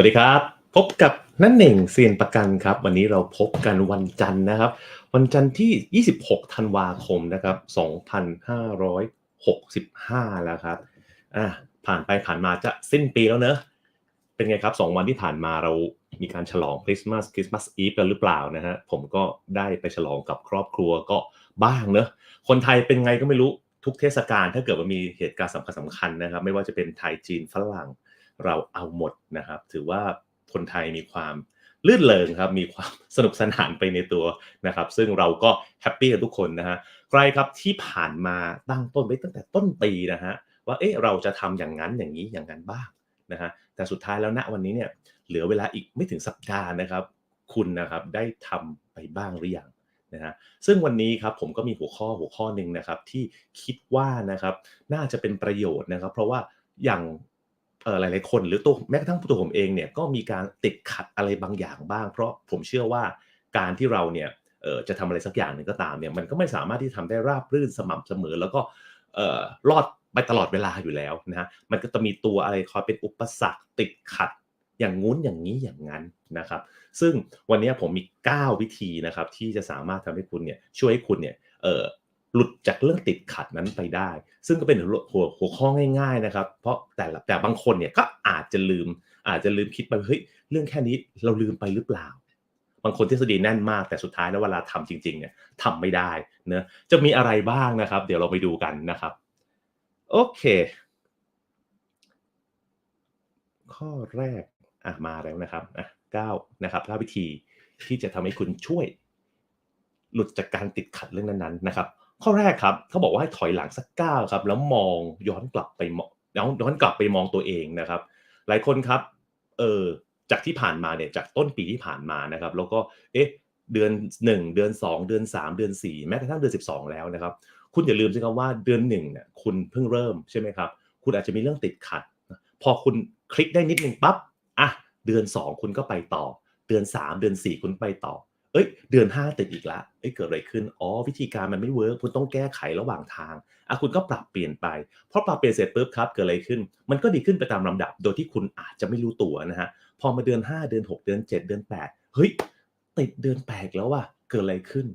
วัสดีครับ พบกับนั่นเน่งเซียนประกันครับ วันนี้เราพบกันวันจันทร์นะครับ วันจันทร์ที่ 26 ธันวาคมนะครับ 2565 แล้วครับอะผ่านไปผ่านมาจะสิ้นปีแล้วเนอะเป็นไงครับ 2 วันที่ผ่านมาเรามีการฉลองคริสต์มาสคริสต์มาสอีฟกันหรือเปล่านะฮะผมก็ได้ไปฉลองกับครอบครัวก็บ้างเนอะคนไทยเป็นไงก็ไม่รู้ทุกเทศกาลถ้าเกิดว่ามีเหตุการณ์สำคัญสำคัญนะครับ ไม่ว่าจะเป็นไทยจีนฝรั่ง เราเอาหมดนะครับ ถือว่าคนไทยมีความลื่นเริงครับ มีความสนุกสนานไปในตัวนะครับ ซึ่งเราก็แฮปปี้กับทุกคนนะฮะใครครับที่ผ่านมาตั้งต้นไว้ตั้งแต่ต้นปีนะฮะว่าเอ๊ะเราจะทำอย่างนั้นอย่างนี้อย่างนั้นบ้างนะฮะแต่สุดท้ายแล้วณวันนี้เนี่ยเหลือเวลาอีกไม่ถึงสัปดาห์นะครับ คุณนะครับได้ทำไปบ้างหรือยังนะฮะซึ่งวันนี้ครับผมก็มีหัวข้อหัวข้อหนึ่งนะครับที่คิดว่านะครับน่าจะเป็นประโยชน์นะครับ เพราะว่าอย่าง หลายๆคน หรือตัวแม้กระทั่งตัวผมเองเนี่ยก็มีการติดขัดอะไรบางอย่างบ้าง เพราะผมเชื่อว่าการที่เราเนี่ยจะทำอะไรสักอย่างหนึ่งก็ตามเนี่ยมันก็ไม่สามารถที่ทำได้ราบรื่นสม่ำเสมอ แล้วก็เอ่อรอดไปตลอดเวลาอยู่แล้วนะฮะมันก็จะมีตัวอะไรคอยเป็นอุปสรรคติดขัดอย่างงู้นอย่างนี้อย่างนั้นนะครับ ซึ่งวันนี้ผมมี 9 วิธีนะครับที่จะสามารถทำให้คุณเนี่ยช่วยให้คุณเนี่ย หลุดจากเรื่องติดขัดนั้นไปได้ ซึ่งก็เป็นหัวหัวข้อง่าย ๆนะครับ เพราะแต่ละแต่บางคนเนี่ยก็อาจจะลืม อาจจะลืมคิดไปเฮ้ยเรื่องแค่นี้เราลืมไปหรือเปล่า บางคนทฤษฎีแน่นมากแต่สุดท้ายแล้วเวลาทำจริงๆเนี่ยทำไม่ได้เนะจะมีอะไรบ้างนะครับ เดี๋ยวเราไปดูกันนะครับโอเค ข้อแรกอะมาแล้วนะครับอะเก้านะครับเก้าวิธีที่จะทำให้คุณช่วยหลุดจากการติดขัดเรื่องนั้นๆนะครับ ข้อแรกครับเขาบอกว่าให้ถอยหลังสักก้าวครับ แล้วมองย้อนกลับไปมองย้อนกลับไปมองตัวเองนะครับ หลายคนครับเออจากที่ผ่านมาเนี่ยจากต้นปีที่ผ่านมานะครับ แล้วก็เอ๊ะเดือน 1 เดือน 2 เดือน 3 เดือน 4 แม้กระทั่งเดือน 12 แล้วนะครับ คุณอย่าลืมสิครับว่าเดือนหนึ่งเนี่ยคุณเพิ่งเริ่มใช่ไหมครับ คุณอาจจะมีเรื่องติดขัด พอคุณคลิกได้นิดนึงปั๊บอะเดือน 2 คุณก็ไปต่อ เดือน 3 เดือน 4 คุณไปต่อ เอ้ยเดือน5ติดอีกล้วเอ้ยเกิดอะไรขึ้นอ๋อวิธีการมันไม่เวิร์กคุณต้องแก้ไขระหว่างทางอะคุณก็ปรับเปลี่ยนไปพอปรับเปลี่ยนเสร็จปุ๊บครับเกิดอะไรขึ้น มันก็ดีขึ้นไปตามลำดับ โดยที่คุณอาจจะไม่รู้ตัวนะฮะพอมาเดือน 5 เดือน 6 เดือน 7 เดือน 8 เฮ้ยติดเดือนแปดแล้วว่ะเกิดอะไรขึ้น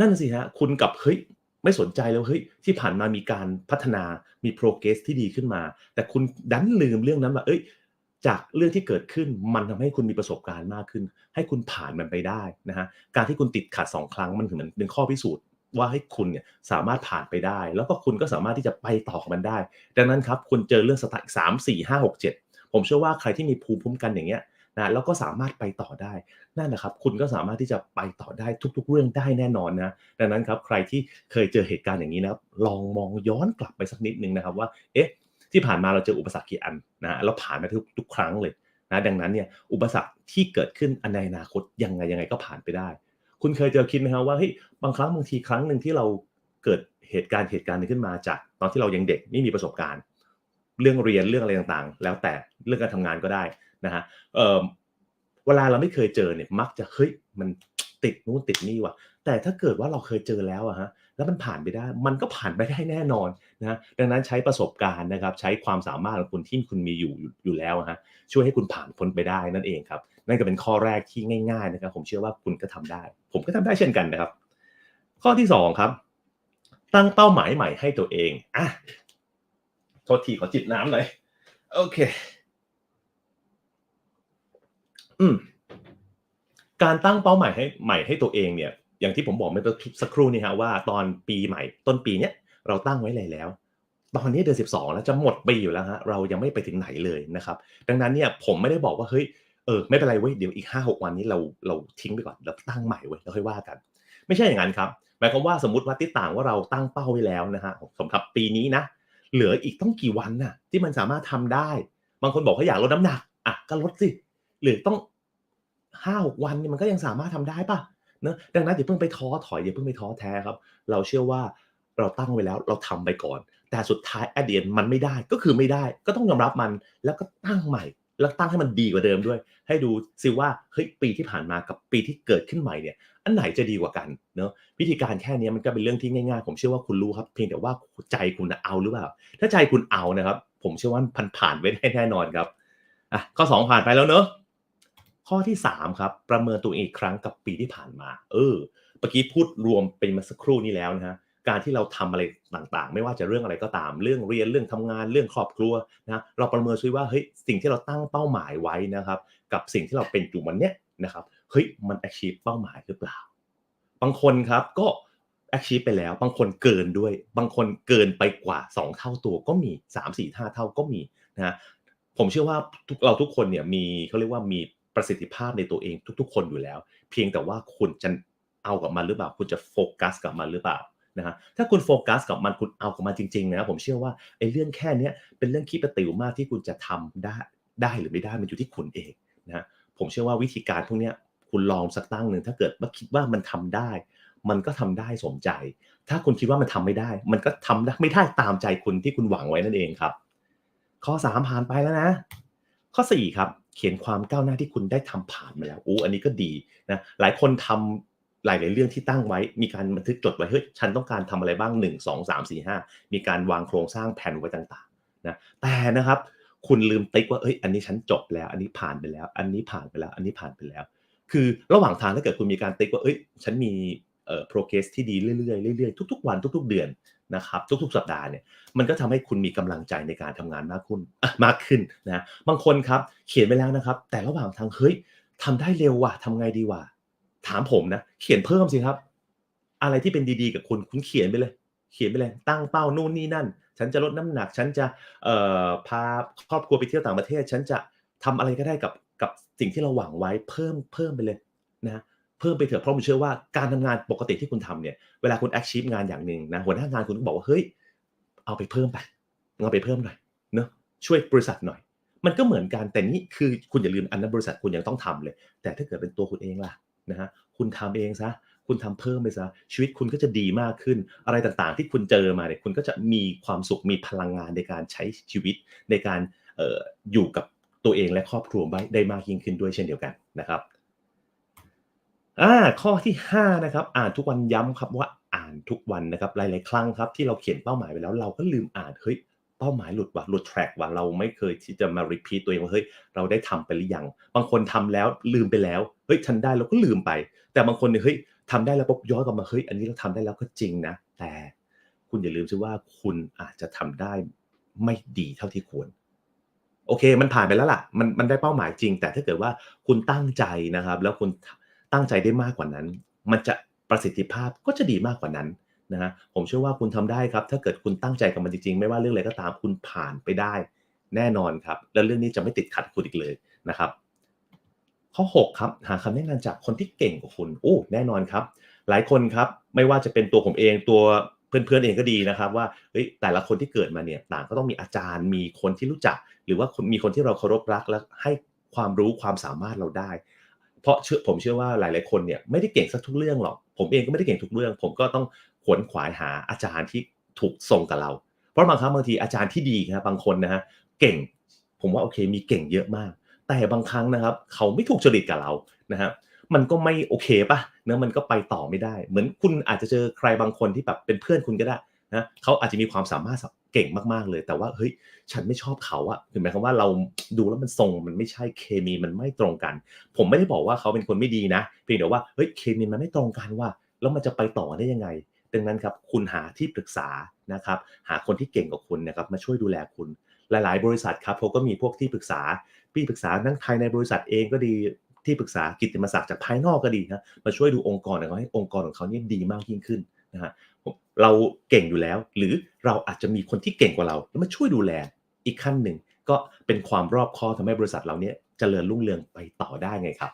นั่นสิฮะคุณกับเฮ้ยไม่สนใจแล้วเฮ้ยที่ผ่านมามีการพัฒนามี progress ที่ดีขึ้นมา แต่คุณดันลืมเรื่องนั้นว่าเอ้ย จากเรื่องที่เกิดขึ้นมันทำให้คุณมีประสบการณ์มากขึ้น ให้คุณผ่านมันไปได้นะฮะการที่คุณติดขัดสองครั้งมันถึงมันเป็นข้อพิสูจน์ว่าให้คุณเนี่ยสามารถผ่านไปได้ แล้วก็คุณก็สามารถที่จะไปต่อของมันได้ ดังนั้นครับคุณเจอเรื่องสไตล์สามสี่ห้าหกเจ็ดผมเชื่อว่าใครที่มีภูมิคุ้มกันอย่างเงี้ยนะแล้วก็สามารถไปต่อได้นั่นนะครับ คุณก็สามารถที่จะไปต่อได้ทุก ๆ เรื่องได้แน่นอนนะดังนั้นครับใครที่เคยเจอเหตุการณ์อย่างนี้นะครับลองมองย้อนกลับไปสักนิดนึงนะครับว่าเอ๊ะ ที่ผ่านมาเราเจออุปสรรคกี่อันนะแล้วผ่านมาทุกทุกครั้งเลยนะดังนั้นเนี่ยอุปสรรคที่เกิดขึ้นอันในอนาคตยังไงยังไงก็ผ่านไปได้ คุณเคยเจอคิดไหมครับว่าเฮ้ยบางครั้งบางทีครั้งหนึ่งที่เราเกิดเหตุการณ์เหตุการณ์หนึงขึ้นมาจาก ตอนที่เรายังเด็กไม่มีประสบการณ์ เรื่องเรียนเรื่องอะไรต่างๆ แล้วแต่เรื่องการทำงานก็ได้นะฮะเออเวลาเราไม่เคยเจอเนี่ยมักจะเฮ้ยมันติดนู่นติดนี่ว่ะแต่ถ้าเกิดว่าเราเคยเจอแล้วอะฮะ แล้วมันผ่านไปได้ มันก็ผ่านไปได้แน่นอนนะดังนั้นใช้ประสบการณ์นะครับ ใช้ความสามารถของคุณที่คุณมีอยู่อยู่แล้วอะฮะช่วยให้คุณผ่านพ้นไปได้นั่นเองครับ นั่นก็เป็นข้อแรกที่ง่ายๆนะครับ ผมเชื่อว่าคุณก็ทำได้ ผมก็ทำได้เช่นกันนะครับ ข้อที่สองครับ ตั้งเป้าหมายใหม่ให้ตัวเองอะโทษทีขอจิบน้ำหน่อยโอเค อืมการตั้งเป้าหมายให้ใหม่ให้ตัวเองเนี่ย อย่างที่ผมบอกเมื่อสักครู่นี้ฮะว่าตอนปีใหม่ต้นปีเนี้ยเราตั้งไว้เลยแล้ว ตอนนี้เดือนสิบสองแล้วจะหมดปีอยู่แล้วฮะเรายังไม่ไปถึงไหนเลยนะครับ ดังนั้นเนี่ยผมไม่ได้บอกว่าเฮ้ยเออไม่เป็นไรเว้ยเดี๋ยวอีกห้าหกวันนี้เราเราทิ้งไปก่อนแล้วตั้งใหม่เว้ยแล้วค่อยว่ากัน ไม่ใช่อย่างนั้นครับหมายความว่าสมมติว่าที่ต่างว่าเราตั้งเป้าไว้แล้วนะฮะสำหรับปีนี้นะเหลืออีกต้องกี่วันน่ะที่มันสามารถทำได้ บางคนบอกเขาอยากลดน้ำหนักอะก็ลดสิหรือต้องห้าหกวันเนี่ยมันก็ยังสามารถทำได้ป่ะ นะดังนั้นอย่าเพิ่งไปท้อถอยอย่าเพิ่งไปท้อแท้ครับ เราเชื่อว่าเราตั้งไว้แล้วเราทำไปก่อน แต่สุดท้ายอดีตมันไม่ได้ก็คือไม่ได้ ก็ต้องยอมรับมันแล้วก็ตั้งใหม่ แล้วตั้งให้มันดีกว่าเดิมด้วย ให้ดูซิว่าเฮ้ยปีที่ผ่านมากับปีที่เกิดขึ้นใหม่เนี่ยอันไหนจะดีกว่ากันเนอะวิธีการแค่นี้มันก็เป็นเรื่องที่ง่ายๆ ผมเชื่อว่าคุณรู้ครับ เพียงแต่ว่าใจคุณเอาหรือเปล่า ถ้าใจคุณเอานะครับ ผมเชื่อว่าผ่านผ่านไว้ได้แน่นอนครับอะข้อสองผ่านไปแล้วเนอะ ข้อที่สามครับ ประเมินตัวเองอีกครั้งกับปีที่ผ่านมา เออเมื่อกี้พูดรวมเป็นมาสักครู่นี้แล้วนะฮะการที่เราทำอะไรต่างๆ ไม่ว่าจะเรื่องอะไรก็ตาม เรื่องเรียนเรื่องทำงานเรื่องครอบครัวนะเราประเมินซิว่าเฮ้ยสิ่งที่เราตั้งเป้าหมายไว้นะครับ กับสิ่งที่เราเป็นอยู่วันเนี้ยนะครับเฮ้ยมัน achieve เป้าหมายหรือเปล่า บางคนครับก็ achieve ไปแล้ว บางคนเกินด้วย บางคนเกินไปกว่า 2 เท่าตัวก็มี 3 4 5 เท่าก็มีนะผมเชื่อว่าเราทุกคนเนี่ยมีเขาเรียกว่ามี ประสิทธิภาพในตัวเองทุก ๆ คนอยู่แล้ว เพียงแต่ว่าคุณจะเอากับมันหรือเปล่า คุณจะโฟกัสกับมันหรือเปล่านะฮะถ้าคุณโฟกัสกับมันคุณเอากับมันจริงๆนะผมเชื่อว่าไอ้เรื่องแค่นี้เป็นเรื่องขี้ประติ๋วมากที่คุณจะทำได้ได้หรือไม่ได้มันอยู่ที่คุณเองนะฮะผมเชื่อว่าวิธีการพวกนี้คุณลองสักตั้งหนึ่งถ้าเกิดว่าคิดว่ามันทำได้ มันก็ทำได้สมใจ ถ้าคุณคิดว่ามันทำไม่ได้ มันก็ทำได้ไม่ได้ตามใจคุณที่คุณหวังไว้นั่นเองครับ ข้อ3ผ่านไปแล้วนะ ข้อ 4 ครับ เขียนความก้าวหน้าที่คุณได้ทำผ่านมาแล้วอู้อันนี้ก็ดีนะหลายคนทำหลาย ๆ เรื่องที่ตั้งไว้ มีการบันทึกจดไว้เฮ้ยฉันต้องการทำอะไรบ้าง 1 2 3 4 5 มีการวางโครงสร้างแผนไว้ต่างๆนะแต่นะครับ คุณลืมติ๊กว่าเอ้ยอันนี้ฉันจบแล้ว อันนี้ผ่านไปแล้ว อันนี้ผ่านไปแล้ว อันนี้ผ่านไปแล้ว คือระหว่างทางถ้าเกิดคุณมีการติ๊กว่าเอ้ยฉันมีเอ่อ progress ที่ดีเรื่อยๆเรื่อยๆทุก ๆ วันทุก ๆ เดือน นะครับทุกๆ สัปดาห์เนี่ยมันก็ทำให้คุณมีกำลังใจในการทำงานมากขึ้นมากขึ้นนะบางคนครับเขียนไปแล้วนะครับ แต่ระหว่างทางเฮ้ยทำได้เร็วว่ะทำไงดีวะถามผมนะเขียนเพิ่มสิครับ อะไรที่เป็นดีๆ กับคุณคุณเขียนไปเลย เขียนไปเลย ตั้งเป้านู่นนี่นั่น ฉันจะลดน้ำหนัก ฉันจะเอ่อพาครอบครัวไปเที่ยวต่างประเทศ ฉันจะทำอะไรก็ได้กับกับสิ่งที่เราหวังไว้เพิ่มเพิ่มไปเลยนะ พิ่มไปเถอะเพราะผมเชื่อว่าการทำงานปกติที่คุณทำเนี่ยเวลาคุณ achieve งานอย่างหนึ่งนะหัวหน้างานคุณก็บอกว่าเฮ้ยเอาไปเพิ่มไปเอาไปเพิ่มหน่อยเนอะช่วยบริษัทหน่อย มันก็เหมือนกันแต่นี่คือคุณอย่าลืมอันนั้นบริษัทคุณยังต้องทำเลย แต่ถ้าเกิดเป็นตัวคุณเองล่ะนะฮะคุณทำเองซะคุณทำเพิ่มไปซะชีวิตคุณก็จะดีมากขึ้น อะไรต่างๆ ที่คุณเจอมาเนี่ยคุณก็จะมีความสุขมีพลังงานในการใช้ชีวิตในการอออยู่กับตัวเองและครอบครัวได้มากยิ่งขึ้นด้วยเช่นเดียวกันนะครับ อ่าข้อที่5นะครับอ่านทุกวันย้ำครับว่าอ่านทุกวันนะครับหลาย ๆ ครั้งครับที่เราเขียนเป้าหมายไปแล้ว เราก็ลืมอ่านเฮ้ยเป้าหมายหลุดว่ะหลุดแทร็กว่ะเราไม่เคยที่จะมา repeat ตัวเองว่าเฮ้ยเราได้ทำไปหรือยังบางคนทำแล้วลืมไปแล้วเฮ้ยทันได้เราก็ลืมไป แต่บางคนเนี่ยเฮ้ยทำได้แล้วปุ๊บย้อนกลับมาเฮ้ยอันนี้เราทำได้แล้วก็จริงนะแต่คุณอย่าลืมซิว่าคุณอาจจะทำได้ไม่ดีเท่าที่ควรโอเค มันผ่านไปแล้วล่ะ มันมันได้เป้าหมายจริง แต่ถ้าเกิดว่าคุณตั้งใจนะครับ แล้วคุณ ตั้งใจได้มากกว่านั้น มันจะประสิทธิภาพก็จะดีมากกว่านั้นนะฮะผมเชื่อว่าคุณทำได้ครับ ถ้าเกิดคุณตั้งใจกับมันจริงๆ ไม่ว่าเรื่องอะไรก็ตามคุณผ่านไปได้ แน่นอนครับ แล้วเรื่องนี้จะไม่ติดขัดคุณอีกเลยนะครับ ข้อ 6 ครับ หาคำแนะนำจากคนที่เก่งกว่าคุณโอ้แน่นอนครับ หลายคนครับไม่ว่าจะเป็นตัวผมเองตัวเพื่อนๆเองก็ดีนะครับ ว่าเฮ้ยแต่ละคนที่เกิดมาเนี่ยต่างก็ต้องมีอาจารย์ มีคนที่รู้จัก หรือว่ามีคนที่เราเคารพรักและให้ความรู้ความสามารถเราได้ เพราะเชื่อผมเชื่อว่าหลาย ๆ คนเนี่ยไม่ได้เก่งสักทุกเรื่องหรอก ผมเองก็ไม่ได้เก่งทุกเรื่อง ผมก็ต้องขวนขวายหาอาจารย์ที่ถูกส่งกับเรา เพราะบางครั้งบางทีอาจารย์ที่ดีนะบางคนนะฮะเก่ง ผมว่าโอเคมีเก่งเยอะมาก แต่บางครั้งนะครับ เขาไม่ถูกจริตกับเรานะฮะมันก็ไม่โอเคป่ะเนะมันก็ไปต่อไม่ได้ เหมือนคุณอาจจะเจอใครบางคนที่แบบเป็นเพื่อนคุณก็ได้นะเขาอาจจะมีความสามารถ เก่งมากๆเลย แต่ว่าเฮ้ยฉันไม่ชอบเขาอะถึงหมายความว่าเราดูแล้วมันทรงมันไม่ใช่เคมีมันไม่ตรงกัน ผมไม่ได้บอกว่าเขาเป็นคนไม่ดีนะเพียงแต่ว่าเฮ้ยเคมีมันไม่ตรงกันว่าแล้วมันจะไปต่อได้ยังไงดังนั้นครับคุณหาที่ปรึกษานะครับหาคนที่เก่งกว่าคุณนะครับมาช่วยดูแลคุณหลาย ๆ บริษัทครับเขาก็มีพวกที่ปรึกษาพี่ปรึกษานั่งภายในบริษัทเองก็ดีที่ปรึกษากิตติมศักดิ์จากภายนอกก็ดีนะมาช่วยดูองค์กรของเขาให้องค์กรของเขาเนี่ยดีมากยิ่งขึ้นนะฮะ เราเก่งอยู่แล้ว หรือเราอาจจะมีคนที่เก่งกว่าเราแล้วมาช่วยดูแลอีกขั้นหนึ่ง ก็เป็นความรอบคอบทำให้บริษัทเราเนี่ยเจริญรุ่งเรืองไปต่อได้ไงครับ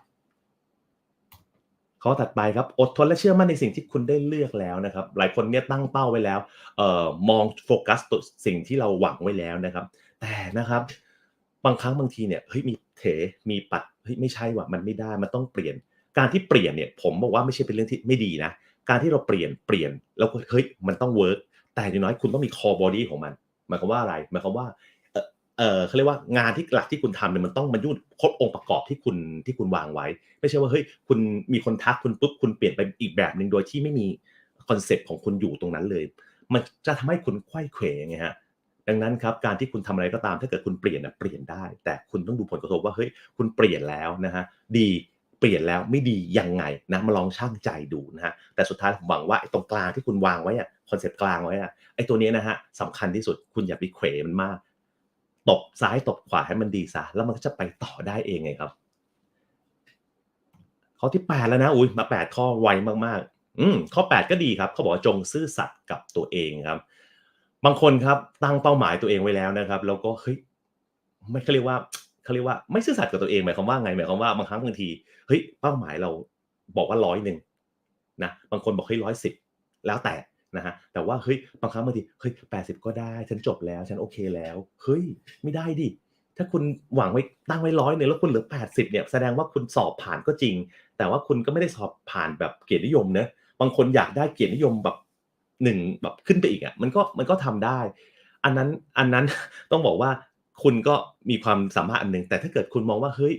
ข้อถัดไปครับอดทนและเชื่อมั่นในสิ่งที่คุณได้เลือกแล้วนะครับ หลายคนเนี่ยตั้งเป้าไว้แล้วเอ่อมองโฟกัสตัวสิ่งที่เราหวังไว้แล้วนะครับ แต่นะครับบางครั้งบางทีเนี่ยเฮ้ยมีเถมีปัดเฮ้ยไม่ใช่ว่ะมันไม่ได้มันต้องเปลี่ยน การที่เปลี่ยนเนี่ยผมบอกว่าไม่ใช่เป็นเรื่องที่ไม่ดีนะ การที่เราเปลี่ยนเปลี่ยนแล้วเฮ้ยมันต้องเวิร์กแต่อย่างน้อยคุณต้องมี core body ของมันหมายความว่าอะไรหมายความว่าเออเออเขาเรียกว่างานที่หลักที่คุณทำเนี่ยมันต้องมันยุ่ครบองค์ประกอบที่คุณที่คุณวางไว้ ไม่ใช่ว่าเฮ้ยคุณมีคนทักคุณปุ๊บคุณเปลี่ยนไปอีกแบบหนึ่งโดยที่ไม่มีคอนเซปต์ของคุณอยู่ตรงนั้นเลย มันจะทำให้คุณไขว้เขวไงฮะดังนั้นครับการที่คุณทำอะไรก็ตามถ้าเกิดคุณเปลี่ยนนะเปลี่ยนได้ แต่คุณต้องดูผลกระทบว่าเฮ้ยคุณเปลี่ยนแล้วนะฮะดี เปลี่ยนแล้วไม่ดียังไงนะมาลองช่างใจดูนะฮะแต่สุดท้ายผมหวังว่าไอ้ตรงกลางที่คุณวางไว้อะคอนเซปต์กลางไว้อะไอ้ตัวนี้นะฮะสำคัญที่สุดคุณอย่าไปเขวมันมากตบซ้ายตบขวาให้มันดีซะแล้วมันก็จะไปต่อได้เองไงครับข้อที่ 8 แล้วนะอุ้ยมา 8 ข้อไวมากๆอืมข้อ 8 ก็ดีครับเขาบอกว่าจงซื่อสัตย์กับตัวเองครับ บางคนครับตั้งเป้าหมายตัวเองไว้แล้วนะครับ แล้วก็เฮ้ยไม่เขาเรียกว่า เขาเรียกว่าไม่ซื่อสัตย์กับตัวเองหมายความว่าไงหมายความว่าบางครั้งบางทีเฮ้ยเป้าหมายเราบอกว่าร้อยหนึ่งนะบางคนบอกเฮ้ร้อยสิบแล้วแต่นะฮะแต่ว่าเฮ้ยบางครั้งบางทีเฮ้ยแปดสิบก็ได้ฉันจบแล้วฉันโอเคแล้วเฮ้ยไม่ได้ดิถ้าคุณหวังไว้ตั้งไว้ร้อยหนึ่งแล้วคุณเหลือแปดสิบเนี่ยแสดงว่าคุณสอบผ่านก็จริง แต่ว่าคุณก็ไม่ได้สอบผ่านแบบเกียรตินิยมเนะบางคนอยากได้เกียรตินิยมแบบหนึ่งแบบขึ้นไปอีกอะมันก็มันก็ทำได้ อันนั้นอันนั้นต้องบอกว่า คุณก็มีความสามารถอันหนึ่งแต่ถ้าเกิดคุณมองว่าเฮ้ย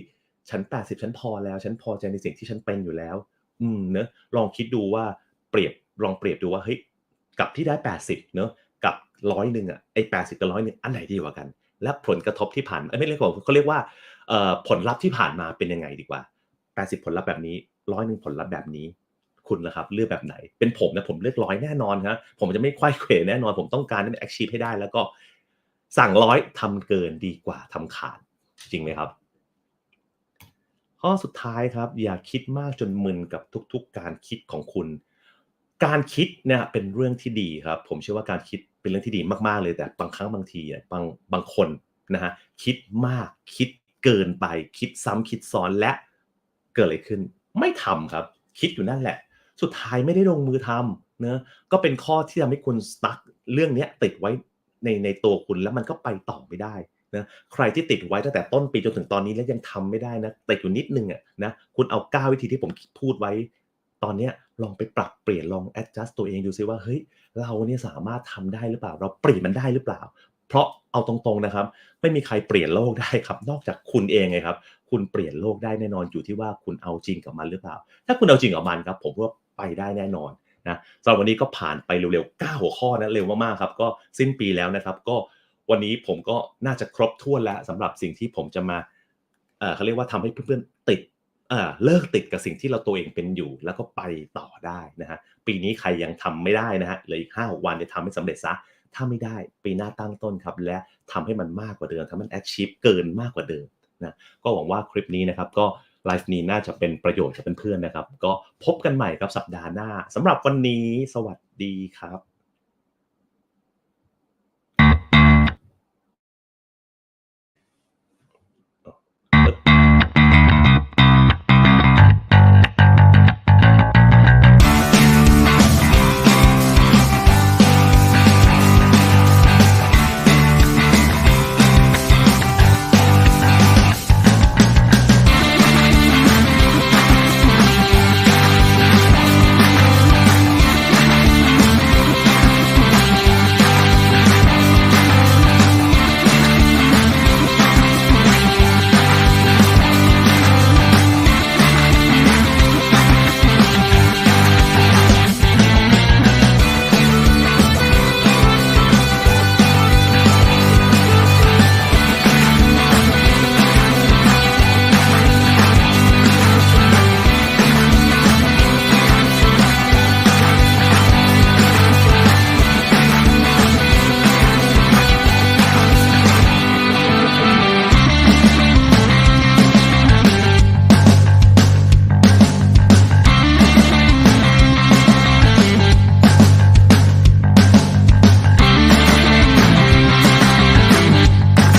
ฉันแปดสิบฉันพอแล้ว ฉันพอใจในสิ่งที่ฉันเป็นอยู่แล้ว อืมเนอะลองคิดดูว่าเปรียบลองเปรียบดูว่าเฮ้ยกับที่ได้แปดสิบเนอะกับร้อยหนึ่งอะไอ้แปดสิบกับร้อยหนึ่งอันไหนดีกว่ากัน และผลกระทบที่ผ่านไม่เรียกว่าเขาเรียกว่าเอ่อผลลัพธ์ที่ผ่านมาเป็นยังไงดีกว่าแปดสิบผลลัพธ์แบบนี้ร้อยหนึ่งผลลัพธ์แบบนี้ คุณละครับ เลือกแบบไหน เป็นผมนะผมเลือกร้อยแน่นอนครับผมจะไม่ควายเขวแน่นอน ผมต้องการให้มัน achieve ให้ได้ แล้วก็ สั่งร้อยทำเกินดีกว่าทำขาดจริงไหมครับ ข้อสุดท้ายครับ อย่าคิดมากจนมึนกับทุกๆ การคิดของคุณ การคิดเนี่ยเป็นเรื่องที่ดีครับ ผมเชื่อว่าการคิดเป็นเรื่องที่ดีมากๆเลยแต่บางครั้งบางทีบางบางคนนะฮะคิดมากคิดเกินไป คิดซ้ำคิดซ้อนและเกิดอะไรขึ้น ไม่ทำครับ คิดอยู่นั่นแหละ สุดท้ายไม่ได้ลงมือทำเนะก็เป็นข้อที่ทำให้คุณสตั๊กเรื่องนี้ติดไว้ ในในตัวคุณแล้วมันก็ไปต่อไม่ได้นะใครที่ติดไว้ตั้งแต่ต้นปีจนถึงตอนนี้แล้วยังทำไม่ได้นะติดอยู่นิดนึงอะนะคุณเอาก้าวิธีที่ผมพูดไว้ ตอนเนี้ยลองไปปรับเปลี่ยนลอง adjust ตัวเองดูซิว่าเฮ้ยเราเนี่ยสามารถทำได้หรือเปล่า เราเปลี่ยนมันได้หรือเปล่า เพราะเอาตรงๆนะครับ ไม่มีใครเปลี่ยนโลกได้ครับ นอกจากคุณเองไงครับ คุณเปลี่ยนโลกได้แน่นอนอยู่ที่ว่าคุณเอาจริงกับมันหรือเปล่า ถ้าคุณเอาจริงกับมันครับ ผมว่าไปได้แน่นอน นะสำหรับวันนี้ก็ผ่านไปเร็วๆ 9 หัวข้อนะเร็วมากๆครับก็สิ้นปีแล้วนะครับ ก็วันนี้ผมก็น่าจะครบถ้วนแล้วสำหรับสิ่งที่ผมจะมาเขาเรียกว่าทำให้เพื่อนๆติดเลิกติดกับสิ่งที่เราตัวเองเป็นอยู่ แล้วก็ไปต่อได้นะฮะปีนี้ใครยังทำไม่ได้นะฮะเหลืออีกห้าวันจะทำให้สำเร็จซะถ้าไม่ได้ปีหน้าตั้งต้นครับ และทำให้มันมากกว่าเดิมทำให้มัน achieve เกินมากกว่าเดิมนะก็หวังว่าคลิปนี้นะครับก็ ไลฟ์นี้น่าจะเป็นประโยชน์กับเพื่อนๆนะครับ ก็พบกันใหม่ครับสัปดาห์หน้าสำหรับวันนี้สวัสดีครับ